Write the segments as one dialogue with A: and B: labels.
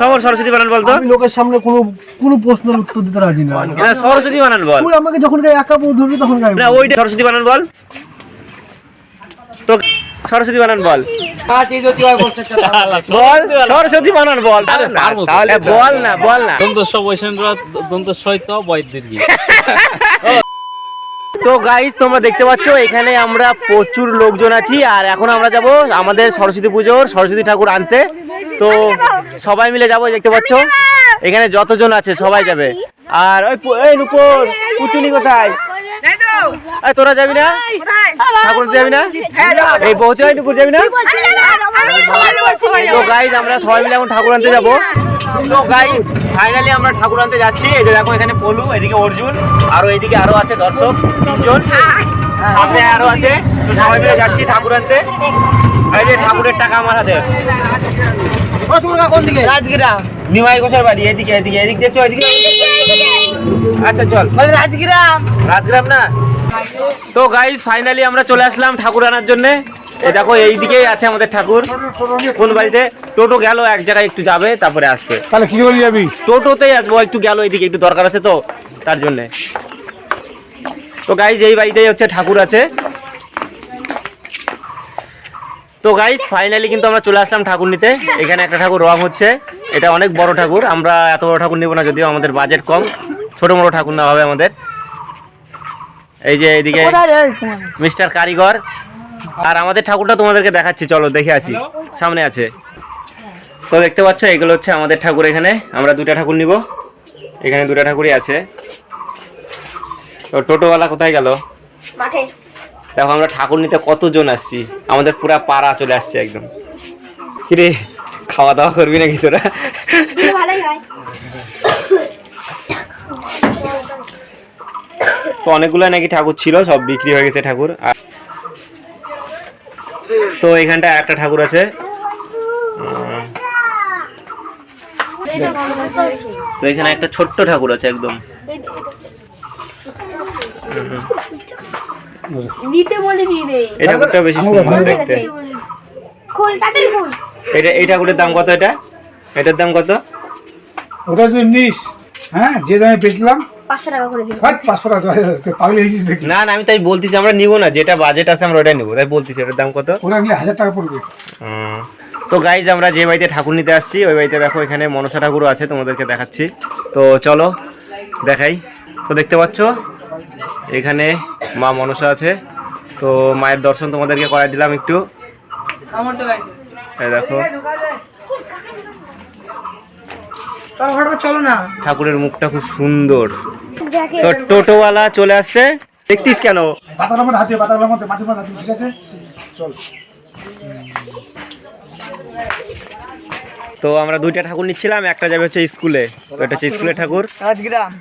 A: সবার সরস্বতী বানান বলতো
B: আমি লোকের সামনে কোনো কোনো প্রশ্নের উত্তর দিতে রাজি না।
A: না সরস্বতী বানান বল।
B: তুই আমাকে যখন গায়ে একা বউ ধরবি তখন গায়ে
A: না ওইটা সরস্বতী বানান বল। তো সরস্বতী বানান বল। বল সরস্বতী বানান বল। তাহলে বল না বল না।
C: দন্ত বৈশেন্দ্র দন্ত সহিত বৈদ্যের
A: তো গাইস তোমরা দেখতে পাচ্ছ এখানে আমরা প্রচুর লোকজন আছি আর এখন আমরা যাব আমাদের সরস্বতী পুজোর সরস্বতী ঠাকুর আনতে। তো সবাই মিলে যাব দেখতে পাচ্ছ? এখানে যতজন আছে সবাই যাবে। আর ওই এই নুপুর পুচুনি কোথায়? তোরা যাবি না? ঠাকুর আনতে যাবি না? এই বউতে ওই নুপুর যাবি না? তো গাইজ আমরা সবাই মিলে এখন ঠাকুর আনতে যাব। তো গাইজ ফাইনালি আমরা ঠাকুর আনতে যাচ্ছি। এই যে দেখো এখানে পলু এদিকে অর্জুন আরও এদিকে আরও আছে দর্শক তিনজন। সামনে আরও আছে। তো সবাই মিলে যাচ্ছি ঠাকুর আনতে। এই যে ঠাকুরের টাকা আমার হাতে। রাজগ্রাম নিমাই ঘোষের বাড়ি এদিকে এদিকে এদিক দেখছ এদিকে। আচ্ছা চল। রাজগ্রাম রাজগ্রাম না? তো ফাইনালি আমরা চলে আসলাম ঠাকুর আনার জন্য। এই দেখো এইদিকেই আছে আমাদের ঠাকুর। কোন বাড়িতে? টোটো গেল এক জায়গায় একটু যাবে তারপরে আসবে।
B: তাহলে কিছু করে যাবি?
A: টোটোতেই আসব একটু গেল এইদিকে একটু দরকার আছে তো তার জন্যে। তো গাইজ এই বাড়িতেই হচ্ছে ঠাকুর আছে। তো গাইস ফাইনালি কিন্তু আমরা চলে আসলাম ঠাকুর নিতে এখানে একটা ঠাকুর রং হচ্ছে। এটা অনেক বড় ঠাকুর। আমরা এত বড় ঠাকুর নেব না যদিও আমাদের বাজেট কম। ছোট বড় ঠাকুর নেওয়া হবে আমাদের। এই যে এইদিকে মিস্টার কারিগর। আর আমাদের ঠাকুরটা তোমাদেরকে দেখাচ্ছি। চলো দেখে আসি। সামনে আছে। তো দেখতে পাচ্ছ এগুলো হচ্ছে আমাদের ঠাকুর এখানে। আমরা দুটা ঠাকুর নিব। এখানে দুটা ঠাকুরই আছে। তো টোটোওয়ালা কোথায় গেল?
D: মাঠে।
A: দেখো আমরা ঠাকুর নিতে কতজন আসছি? আমাদের পুরা পাড়া চলে আসছে একদম। কিরে খাওয়া দাওয়া করবি নাকি তোরা? তো অনেকগুলো নাকি ঠাকুর ছিল সব বিক্রি হয়ে গেছে ঠাকুর। আর তো এখানটা একটা ঠাকুর আছে। তো এখানে একটা ছোট্ট ঠাকুর আছে একদম।
D: নিতে
A: ঠাকুরটা বেশি সুন্দর দেখতে।
D: খুল তাড়াতাড়ি খুল
A: এটা এই ঠাকুরের দাম কত এটা? এটার দাম কত?
B: ওটা তুই নিস হ্যাঁ যে দামে বেচলাম। দেখি।
A: না না আমি তাই বলতেছি আমরা নিব না যেটা বাজেট আছে আমরা নেব তাই বলতেছি ওটার দাম কত?
B: ওরা নিলে হাজার টাকা পড়বে।
A: তো গাইজ আমরা যে বাড়িতে ঠাকুর নিতে আসছি ওই বাড়িতে দেখো এখানে মনসা ঠাকুরও আছে তোমাদেরকে দেখাচ্ছি। তো চলো দেখাই। তো দেখতে পাচ্ছ এখানে মা মনসা আছে। তো মায়ের দর্শন তোমাদেরকে করাই দিলাম একটু। দেখো।
E: চলো ফটাফট চলো না।
A: ঠাকুরের মুখটা খুব সুন্দর। তো টোটোওয়ালা চলে আসছে। দেখতিস কেন?
B: ঠিক আছে? চল।
A: তো আমরা দুইটা ঠাকুর নিচ্ছিলাম একটা যাবে হচ্ছে স্কুলে তো এটা হচ্ছে স্কুলের ঠাকুর।
E: রাজগ্রাম।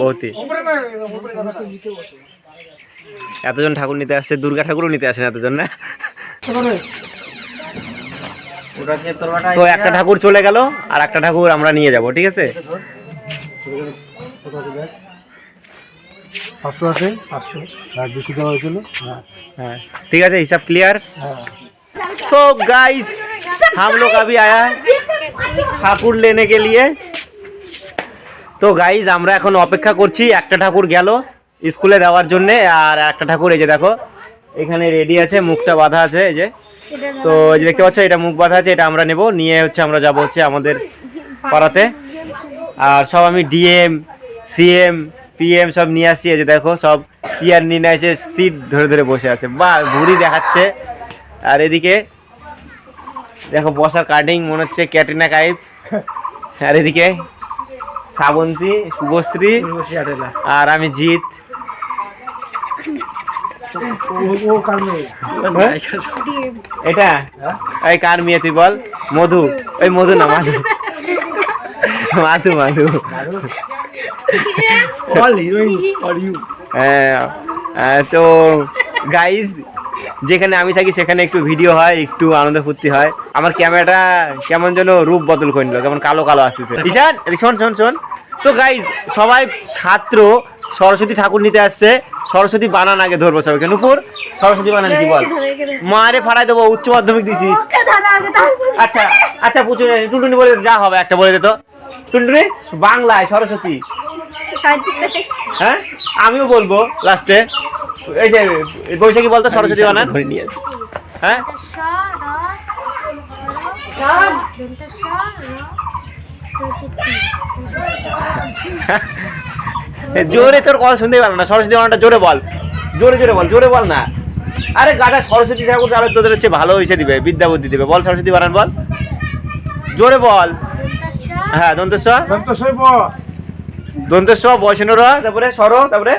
A: বহুতই এতজন ঠাকুর নিতে আসছে দুর্গা ঠাকুরও নিতে আসেন এতজন না তো একটা ঠাকুর চলে গেল আর একটা ঠাকুর আমরা নিয়ে যাব ঠিক আছে
B: পাঁচশো আছে পাঁচশো আর দুশো দেওয়া হয়েছিল হ্যাঁ
A: हाँ ठीक है हिसाब क्लियर सो गाइस हम लोग अभी आया है ঠাকুর लेने के लिए তো গাইজ আমরা এখন অপেক্ষা করছি, একটা ঠাকুর গেল স্কুলে দেওয়ার জন্যে, আর একটা ঠাকুর এই যে দেখো, এখানে রেডি আছে, মুখটা বাঁধা আছে, এই যে। তো এই যে দেখতে পাচ্ছ, এটা মুখ বাঁধা আছে, এটা আমরা নেব, নিয়ে হচ্ছে আমরা যাব হচ্ছে আমাদের পাড়াতে। আর সব আমি ডিএম সিএম পিএম সব নিয়ে আসছি, এই যে দেখো, সব চেয়ার নিয়ে এসে সিট ধরে ধরে বসে আছে। বা ঘুরি দেখাচ্ছে। আর এদিকে, দেখো বসার কাটিং মনে হচ্ছে ক্যাটরিনা কাইফ। আর এদিকে শ্রাবন্তী শুভশ্রী আর আমি জিৎ।
B: ও
A: এটা? এই কার মেয়ে তুই বল? মধু। ওই মধু না মাধু। মাধু মাধু। হ্যাঁ তো গাইজ যেখানে আমি থাকি সেখানে একটু ভিডিও হয় একটু আনন্দ ফুর্তি হয়। আমার ক্যামেরাটা কেমন যেন রূপ বদল করে নিল কেমন কালো কালো আসতেছে। ঈশান শোন শোন শোন। তো গাইজ সবাই ছাত্র সরস্বতী ঠাকুর নিতে আসছে। সরস্বতী বানান আগে ধরবো সবাইকে। নুপুর সরস্বতী বানান কি বল? মারে ফাড়াই দেবো উচ্চ মাধ্যমিক দিছিস। আচ্ছা আচ্ছা পুচু টুনটুনি বলে যা হবে একটা বলে দে তো। টুনটুনি বাংলায় সরস্বতী। হ্যাঁ? আমিও বলব লাস্টে এই যে এই বৈশাখী বলতো সরস্বতী বানান। হ্যাঁ? এ, জোরে তোর কথা শুনতে পারো না। সরস্বতী বানানটা জোরে বল। জোরে জোরে বল জোরে বল না। আরে গাদা সরস্বতী ঠাকুর তাহলে তোদের হচ্ছে ভালো হয়েছে দিবে বিদ্যা বুদ্ধি দিবে। বল সরস্বতী বানান বল। জোরে বল। হ্যাঁ দন্তস্ব দন্তস্ব বয়সেন র তারপরে সর তারপরে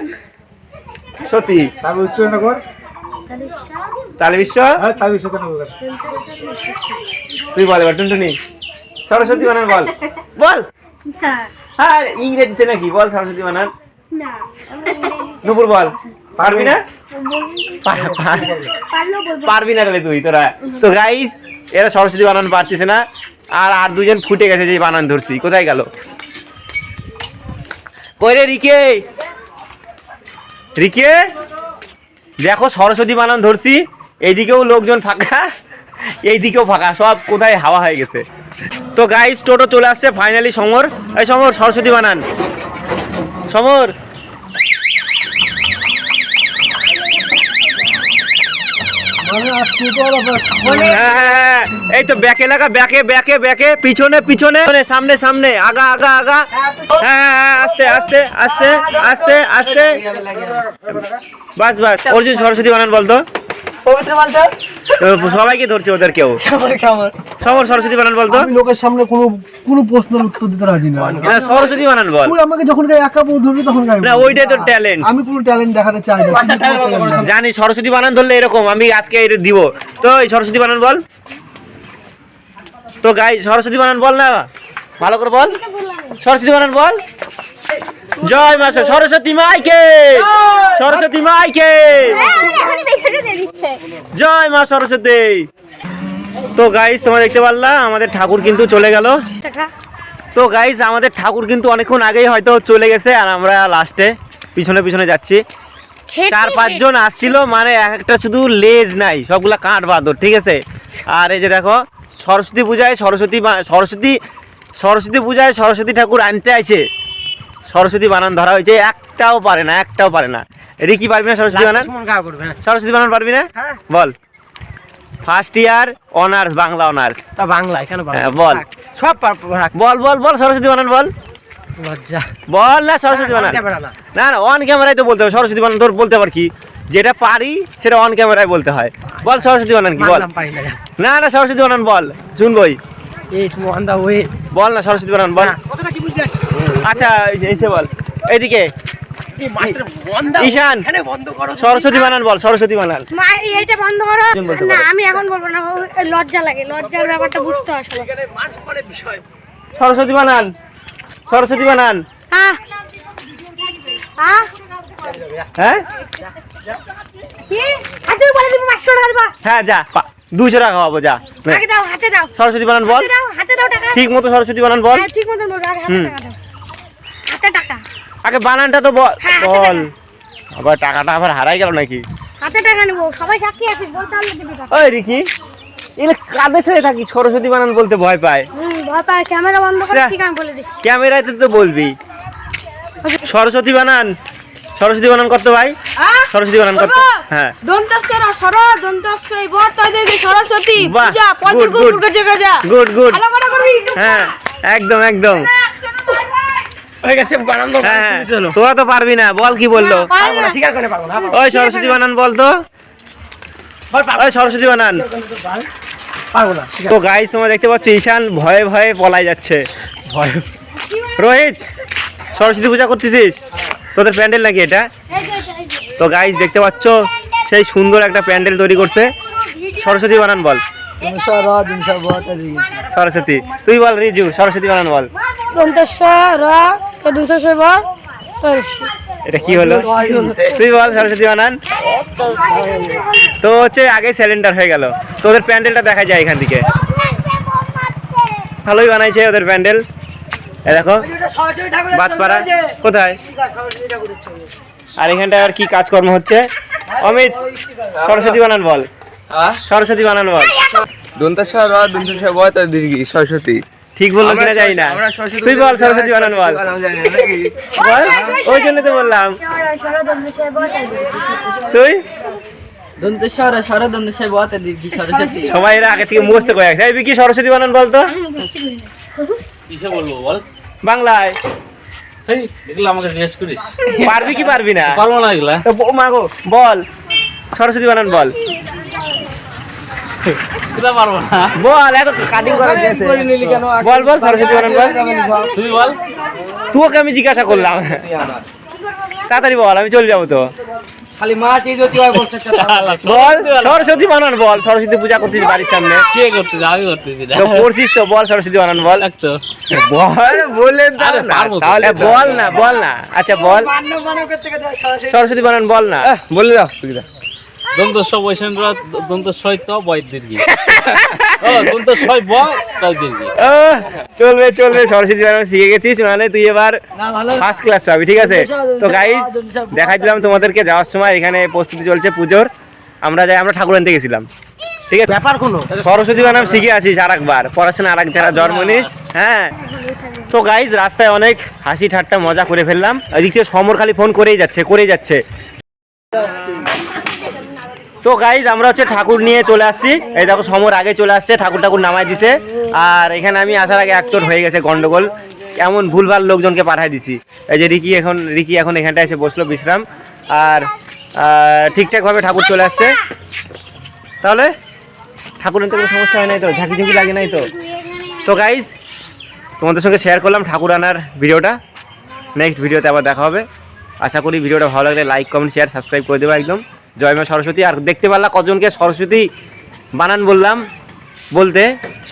A: সতী
B: তারপর উচ্চারণ কর।
A: তালে বিশ্ব
B: হ্যাঁ তার বিষয়ে কেন
A: তুই বল এবার টুনটুনি। সরস্বতী বানান বল। বল। হ্যাঁ ইংরেজিতে নাকি? বল সরস্বতী বানান। নুপুর বল। পারবি না? পারবি। না। রে তুই তোরা। তো গাইস এরা সরস্বতী বানান পারতেছে না। আর আর দুজন ফুটে গেছে যে বানান ধরছি। কোথায় গেল? কই রে রিকে? রিকে দেখো সরস্বতী বানান ধরছি, এইদিকেও লোকজন ফাঁকা, এইদিকেও ফাঁকা, সব কোথায় হাওয়া হয়ে গেছে। তো গাইস টোটো চলে আসছে ফাইনালি সমর। এই সমর, সরস্বতী বানান। সমর হ্যাঁ, হ্যাঁ, হ্যাঁ। এই তো ব্যাকে লাগা, ব্যাকে ব্যাকে ব্যাকে। পিছনে পিছনে। সামনে সামনে আগা আগা আগা। হ্যাঁ হ্যাঁ হ্যাঁ আস্তে আস্তে আস্তে আস্তে আস্তে। বাস বাস। অর্জুন সরস্বতী বানান বলতো
E: পবিত্র বলতো
A: সবাইকে ধরছে ওদের কেউ সমর। সরস্বতী বানান বলতো?
F: আমি লোকের সামনে কোনো কোনো প্রশ্নের উত্তর দিতে রাজি না।
A: সরস্বতী বানান বল।
F: তুই আমাকে যখন গায়ে একা বউ ধরবি তখন গাইবি
A: না ওইটাই তো ট্যালেন্ট
F: আমি কোনো ট্যালেন্ট দেখাতে চাই না। চাই না।
A: জানি সরস্বতী বানান ধরলে এরকম আমি আজকে এটা দিব। তো এই সরস্বতী বানান বল। তো গাই সরস্বতী বানান বল না? ভালো করে বল। সরস্বতী বানান বল। জয় মা সরস্বতী মাইকে। সরস্বতী মাইকে। জয় মা সরস্বতী। তো গাইস তোমরা দেখতে পারলা আমাদের ঠাকুর কিন্তু চলে গেল। তো গাইস আমাদের ঠাকুর কিন্তু অনেকক্ষণ আগেই হয়তো চলে গেছে আর আমরা লাস্টে পিছনে পিছনে যাচ্ছি। চার পাঁচজন আসছিল মানে এক একটা শুধু লেজ নাই সবগুলা কাঠ বাঁধর ঠিক আছে? আর এই যে দেখো সরস্বতী পূজায় সরস্বতী সরস্বতী সরস্বতী পূজায় সরস্বতী ঠাকুর আনতে আসে। সরস্বতী বানান ধরা হয়েছে একটাও পারে না একটাও পারে না। রিকি পারবি না সরস্বতী বানান? সরস্বতী বানান পারবি না? বল। First year honours Bangla honours
E: তা বাংলা এখানে
A: হ্যাঁ বল।
E: সব
A: বল বল বল সরস্বতী বানান বল।
E: লজ্জা।
A: বল না সরস্বতী বানান।
E: না।
A: না অন ক্যামেরায় তো বলতে হবে। সরস্বতী বানান তোর বলতে পার কি? যেটা পারি সেটা অন ক্যামেরায় বলতে হয়। বল সরস্বতী বানান কি? বল।
E: না।
A: না সরস্বতী বানান বল। শুনবই। বল না সরস্বতী বানান বল। আচ্ছা এই যে- এসে বল। এইদিকে।
E: মাস্টার
A: ঈশান
E: এখানে বন্ধ করো।
A: সরস্বতী বানান বল সরস্বতী বানান।
D: এইটা বন্ধ করো। না আমি এখন বলব না লজ্জা লাগে লজ্জার ব্যাপারটা বুঝতে হয় সবার।
E: এখানে মাছ পড়ে বিষয়।
A: সরস্বতী বানান সরস্বতী বানান।
D: হ্যাঁ হ্যাঁ? কি? আর তুমি বলে দিবি পাঁচশো টাকা দিবা?
A: যা পা- দুইশো টাকা খাওয়াবো যা নে।
D: আগে দাও হাতে দাও।
A: সরস্বতী বানান বল।
D: হাতে দাও হাতে দাও টাকা।
A: ঠিক মতো সরস্বতী বানান বল।
D: হ্যাঁ ঠিক
A: হুম। আগে বানানটা তো বল
D: হ্যাঁ,
A: বল। আবার টাকাটা আবার হারাই গেল নাকি?
D: হাতে টাকা নেব সবাই সাক্ষী আছিস বলতে পারলে দিবি টাকা।
A: ওই রিকি এলে কাদের সাথে থাকি সরস্বতী বানান বলতে ভয় পায়।
D: ভয় পায় ক্যামেরা বন্ধ করে। ঠিক আমি বলে দিই
A: ক্যামেরাতে তো বলবি। সরস্বতী বানান সরস্বতী বানান করতে ভাই। সরস্বতী বানান করতে হ্যাঁ।
G: দন্তস্বর সর দন্তস্বই বত তাদেরকে সরস্বতী পূজা. গুরু জায়গা যা
A: গুড গুড। হ্যাঁ একদম একদম।
E: হয়ে গেছে বানান
A: হ্যাঁ
E: চলো।
A: তোরা তো পারবি না বল কি বলল?
E: স্বীকার করে পারব না
A: ওই সরস্বতী বানান বল তো। ওই সরস্বতী বানান।
E: পারব না
A: তো গাইস তোমরা দেখতে পাচ্ছ ঈশান ভয়ে ভয়ে পলাই যাচ্ছে।
E: ভয়।
A: রোহিত সরস্বতী পূজা করতেছিস? তোদের প্যান্ডেল নাকি এটা? তো গাইস দেখতে পাচ্ছ সেই সুন্দর একটা প্যান্ডেল তৈরি করছে। সরস্বতী বানান বল। সরস্বতী। তুই বল রিজু সরস্বতী বানান বল।
D: দুশো বল
A: এটা কি হলো? তুই বল সরস্বতী বানান। তো হচ্ছে আগে সিলিন্ডার হয়ে গেল। তোদের প্যান্ডেলটা দেখা যায় এখান থেকে। ভালোই বানাইছে ওদের প্যান্ডেল। এ দেখো বাতপাড়া। কোথায়? আর এখানটায় আর কি কাজকর্ম হচ্ছে? অমিত সরস্বতী বানান বল। সরস্বতী বানান বল।
H: দীর্ঘি সরস্বতী।
A: ঠিক বলল কিনা জানি না। তুই বল সরস্বতী বানান বল? বল ওই জন্য তো বললাম। তুই? সবাই এরা আগে থেকে মুখস্থ করে এই বিকি সরস্বতী বানান বলতো
C: কিসে বলব বল?
A: বাংলায়। পারবি কি পারবি না?
C: পারব না এগুলা।
A: মা গো, বল। সরস্বতী বানান বল।
C: পারব না।
A: বল এত কাটিং করা গেছে। বল বল সরস্বতী বানান বল।
C: তুই বল।
A: তোকে আমি জিজ্ঞাসা করলাম। তাড়াতাড়ি বল আমি চলে যাব তো।
E: খালি যদি হয়
A: বল সরস্বতী বানান বল সরস্বতী পূজা করছিস বাড়ির সামনে।
C: কে করতেছিস আমি করতেছি না।
A: তো পড়ছিস তো বল সরস্বতী বানান বল।
C: তো।
A: বল
H: বললেন না, তাহলে
A: বল না বল না। আচ্ছা বল। সরস্বতী বানান বল না।
H: বলে দাও বলে দাও।
C: দন্ত স বৈশেন্দ্র দন্ত সই তো বয় দীর্ঘি। ও দন্ত সই ব তাই দীর্ঘি।
A: চলবে চলবে সরস্বতী বানান শিখে গেছিস মানে তুই এবার ফার্স্ট ক্লাস পাবি ঠিক আছে? তো গাইজ দেখাই দিলাম তোমাদেরকে যাওয়ার সময় এখানে প্রস্তুতি চলছে পুজোর। আমরা যাই আমরা ঠাকুর আনতে গেছিলাম। ঠিক আছে?
E: ব্যাপার কোনো?
A: সরস্বতী বানাম শিখে আসিস আর একবার পড়াশোনা আর এক যারা জন্ম নিস হ্যাঁ? তো গাইজ রাস্তায় অনেক হাসি ঠাট্টা মজা করে ফেললাম। ওইদিক থেকে সমর খালি ফোন করেই যাচ্ছে করেই যাচ্ছে। তো গাইজ আমরা হচ্ছে ঠাকুর নিয়ে চলে আসছি। এই দেখো, সমর আগে চলে আসছে, ঠাকুর ঠাকুর নামাই দিছে। আর এখানে আমি আসার আগে একচোট হয়ে গেছে গন্ডগোল। এমন ভুলভাল লোকজনকে পাঠাই দিছি। এই যে রিকি এখন রিকি এখন এখানটা এসে বসল বিশ্রাম। আর ঠিকঠাকভাবে ঠাকুর চলে আসছে। তাহলে, ঠাকুরের তো কোনো সমস্যা হয় নাই তো? ঝাঁকি ঝুঁকি লাগে নাই তো? তো গাইজ তোমাদের সঙ্গে শেয়ার করলাম ঠাকুর আনার ভিডিওটা। নেক্সট ভিডিওতে আবার দেখা হবে। আশা করি ভিডিওটা ভালো লাগলে লাইক কমেন্ট শেয়ার সাবস্ক্রাইব করে দেবো একদম। জয় মা সরস্বতী। আর দেখতে পারলা কজনকে সরস্বতী বানান বললাম বলতে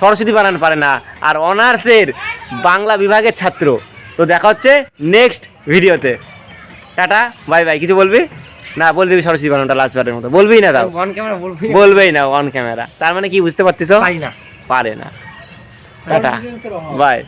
A: সরস্বতী বানান পারে না আর অনার্সের বাংলা বিভাগের ছাত্র। তো দেখা হচ্ছে নেক্সট ভিডিওতে টাটা বাই বাই কিছু বলবি? না বল দিবি সরস্বতী বানানটা লাস্টবারের মতো। বলবি না তাও।
E: অন ক্যামেরা বলবি?
A: বলবেই না অন ক্যামেরা তার মানে কি বুঝতে পারতিস? পারে না। Tata bye